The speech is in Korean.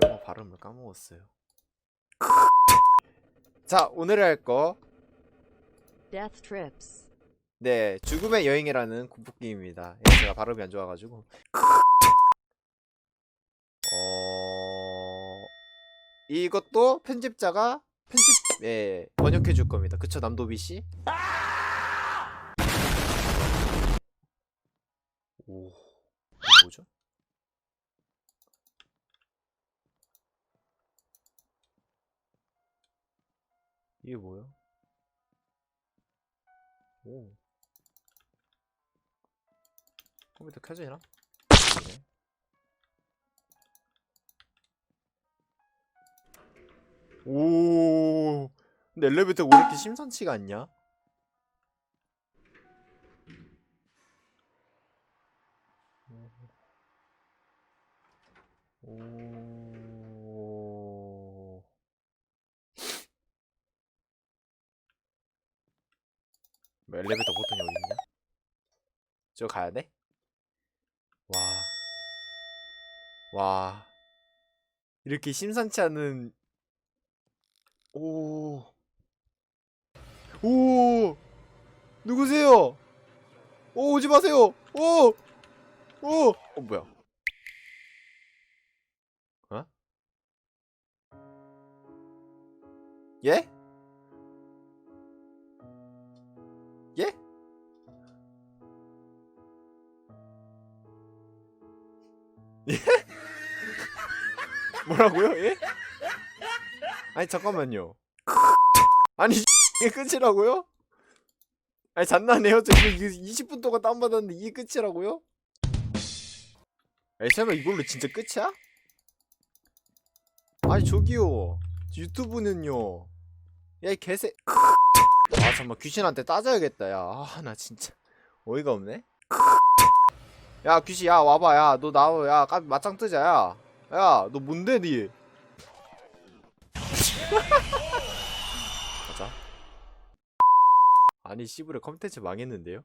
영어 발음을 까먹었어요. 자, 오늘 할 거, Death Trips. 네, 죽음의 여행이라는 공포 게임입니다. 예, 제가 발음이 안 좋아가지고. 어, 이것도 편집자가 편집, 예, 번역해 줄 겁니다. 그쵸, 남도비 씨? 오, 이거 뭐죠? 이게 뭐야? 오. 컴퓨터 켜져 있나? 네. 오. 근데 엘리베이터가 왜 이렇게 심상치가 않냐? 오. 뭐 엘리베이터 버튼이 어디 있냐? 저 가야 돼? 와. 와. 이렇게 심상치 않은 오. 오. 누구세요? 오, 오지 마세요. 오. 오. 어, 뭐야? 어? 예? 뭐라고요? 예? 아니 잠깐만요. 아니 이게 끝이라고요? 아니 장난해요? 저 이거 20분 동안 다운 받았는데 이게 끝이라고요? 아니 설마 이걸로 진짜 끝이야? 아니 저기요 유튜브는요 야이 개새 아 잠깐만 귀신한테 따져야겠다 야나 진짜 어이가 없네 야 귀신 야 와봐 야 너 나와 야 까- 맞짱 뜨자 야 야 너 뭔데 니? 가자. 아니 씨부레 컨텐츠 망했는데요